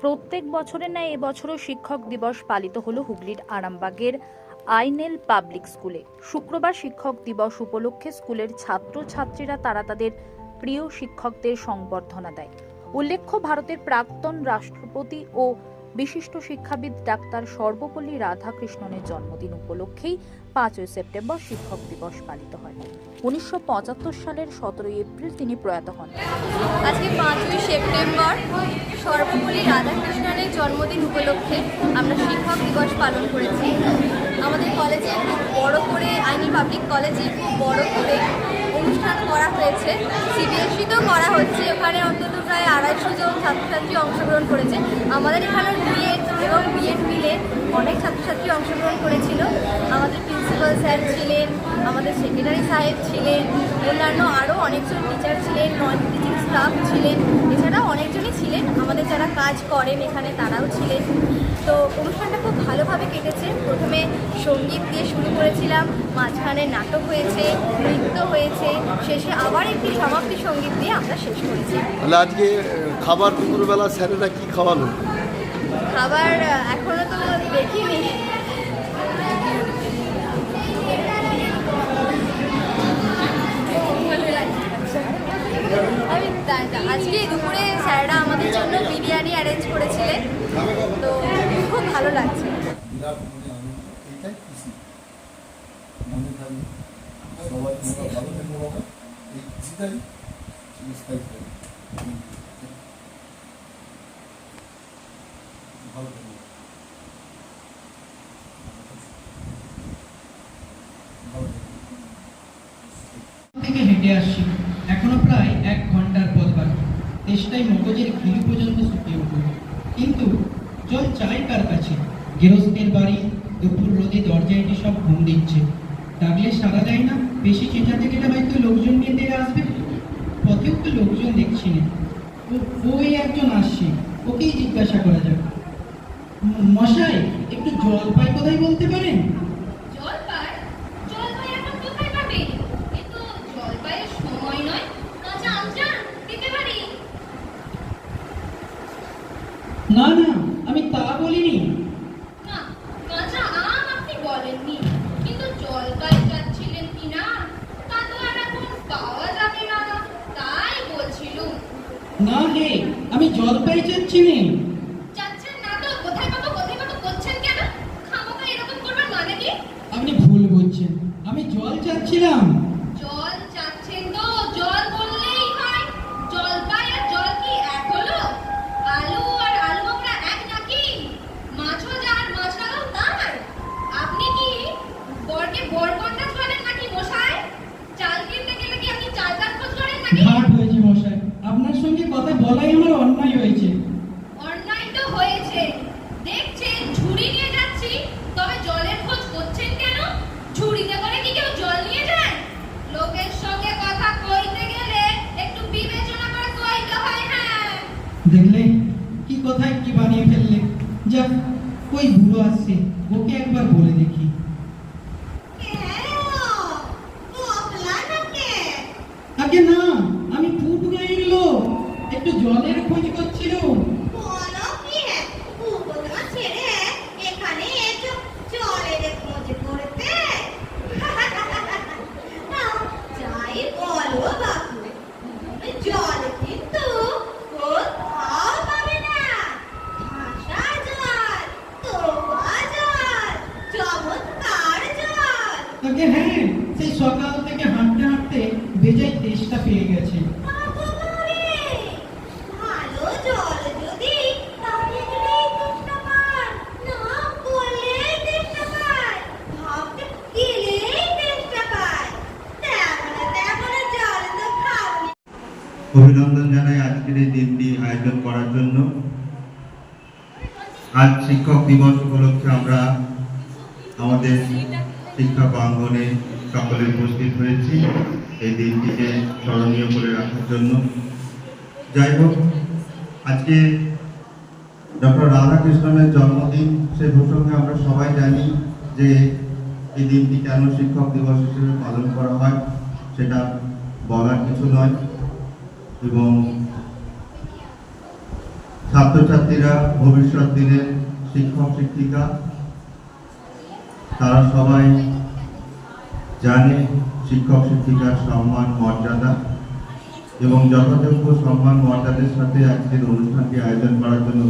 প্রত্যেক বছরের ন্যায় এবছরও শিক্ষক দিবস পালিত হলো হুগলির আরামবাগের আইনেল পাবলিক স্কুলে। শুক্রবার শিক্ষক দিবস উপলক্ষে স্কুলের ছাত্রছাত্রীরা তারা তাদের প্রিয় শিক্ষকদের সংবর্ধনা দেয়। উল্লেখ্য, ভারতের প্রাক্তন রাষ্ট্রপতি ও বিশিষ্ট শিক্ষাবিদ ডাক্তার সর্বপল্লী রাধাকৃষ্ণনের জন্মদিন উপলক্ষেই পাঁচই সেপ্টেম্বর শিক্ষক দিবস পালিত হয়। উনিশশো পঁচাত্তর সালের সতেরোই এপ্রিল তিনি প্রয়াত হন। আজকে পাঁচই সেপ্টেম্বর। সর্বপল্লী রাধাকৃষ্ণনের জন্মদিন উপলক্ষে আমরা শিক্ষক দিবস পালন করেছি। আমাদের কলেজে খুব বড় করে আইনি পাবলিক কলেজে খুব বড় করে অনুষ্ঠান করা হয়েছে। সিবিএসসিতেও করা হচ্ছে, ওখানে অন্তত প্রায় আড়াইশো জন ছাত্রছাত্রী অংশগ্রহণ করেছে। আমাদের এখানে বিএড এবং বিএড মিলে অনেক ছাত্রছাত্রী অংশগ্রহণ করেছিল। আমাদের প্রিন্সিপাল স্যার ছিলেন, আমাদের সেক্রেটারি সাহেব ছিলেন, অন্যান্য আরও অনেকজন টিচার ছিলেন নন টিচিং স্টাফ ছিলেন। এছাড়াও অনেকজনই ছিলেন। যারা কাজ করেন এখানে তারাও ছিলেন। তো অনুষ্ঠানটা খুব ভালোভাবে কেটেছে। প্রথমে সংগীত দিয়ে শুরু করেছিলাম মাঝখানে নাটক হয়েছে নৃত্য হয়েছে শেষে আবার একটি সমাপ্তি সংগীত দিয়ে আমরা শেষ করেছি। তাহলে আজকে খাবার দুপুরবেলা স্যারেরা কি খাওয়ালো? খাবার এখনও তো দেখিনি। করেছিলেন। তো খুব ভালো লাগছে। থেকো হেঁটে আসছি। এখনও প্রায় এক ঘণ্টার পথ। তেষ্টায় মগজের ঘিলু পর্যন্ত শুকিয়ে উঠল। কিন্তু জল চাই কার কাছে? গৃহস্থের বাড়ি, দুপুর রোদে দরজায় এটি সব ঘুম দিচ্ছে। ডাকলে সারা দেয় না? বেশি চেঁচাতে গেলে হয়তো লোকজন নিয়ে দিয়ে আসবে? পথেও তো লোকজন দেখছি না। ও- ওই একজন আসছে। ওকেই জিজ্ঞাসা করা যাক। মশাই, একটু জল পাই কোথায় বলতে পারেন জলপাই জলপাই এখন কোথায় পাবে এ তো জলপাইয়ের সময় নয় কাঁচা আম চান দিতে পারি না না আমি তা বলিনি। না কাঁচা আম আপনি বলেননি কিন্তু জলপাই চাচ্ছিলেন কিনা তা তো আর এখন পাওয়া যাবে না তাই বলছিলুম। না হে আমি জলপাই চাচ্ছি নে চাচ্ছেন না তো কোথায় পাবো কোথায় পাবো করছেন কেন? খামোখা এরকম করবার মানে কি? আপনি ভুল বুঝছেন আমি জল চাচ্ছিলাম জল চাচ্ছেন তো জল বললেই হয় জলপাই আর জল কি এক হলো আলু আর আলু আমরা এক নাকি মাছও যা আর মাছ লাগাও তাই আপনি কি বরকে বর কন্যা করেন নাকি মশাই চাল কিনতে গেলে কি আপনি চাল চাল খোঁজ করেন নাকি ঘাট হয়েছে মশাই আপনার সঙ্গে কথা বলাই আমার অন্যায় হয়েছে অন্যায় তো হয়েছে দেখছেন ঝুড়ি নিয়ে যাচ্ছি তবে জলের খোঁজ করছেন কেন ঝুড়িতে করে কি কেউ জল নিয়ে যায় লোকের সঙ্গে কথা কইতে গেলে একটু বিবেচনা করে কইতে হয় হ্যাঁ দেখলে কি কথায় কি বানিয়ে ফেললে যাক ওই বুড়ো আসছে ওকে একবার বলে দেখি আগে না আমি ফুট গায়ের লোক একটু জলের খোঁজ করছিল বলো কি হ্যাঁ কুকুরটা ছেড়ে এখানে এসো জলের খোঁজ করতে যাই বলো বাবু জল কিন্তু কোথাও পাবে না ঠাসা জল তোবা জল চমৎকার জল হ্যাঁ সেই সকাল থেকে হাঁটতে হাঁটতে বেজায় তেষ্টা পেয়ে গেছে। অভিনন্দন জানাই আজকের এই দিনটি আয়োজন করার জন্য। আজ শিক্ষক দিবস উপলক্ষে আমরা আমাদের শিক্ষা প্রাঙ্গনে সকলে উপস্থিত হয়েছি এই দিনটিকে স্মরণীয় করে রাখার জন্য। যাই হোক, আজকে ডক্টর রাধাকৃষ্ণনের জন্মদিন, সে প্রসঙ্গে আমরা সবাই জানি যে এই দিনটি কেন শিক্ষক দিবস হিসেবে পালন করা হয়, সেটা বলার কিছু নয়। এবং ছাত্রছাত্রীরা ভবিষ্যৎ দিনের শিক্ষক শিক্ষিকা তারা সবাই জানে শিক্ষক, শিক্ষিকার সম্মান, মর্যাদা এবং যথাযোগ্য সম্মান মর্যাদার সাথে আজকের অনুষ্ঠানটি আয়োজন করার জন্য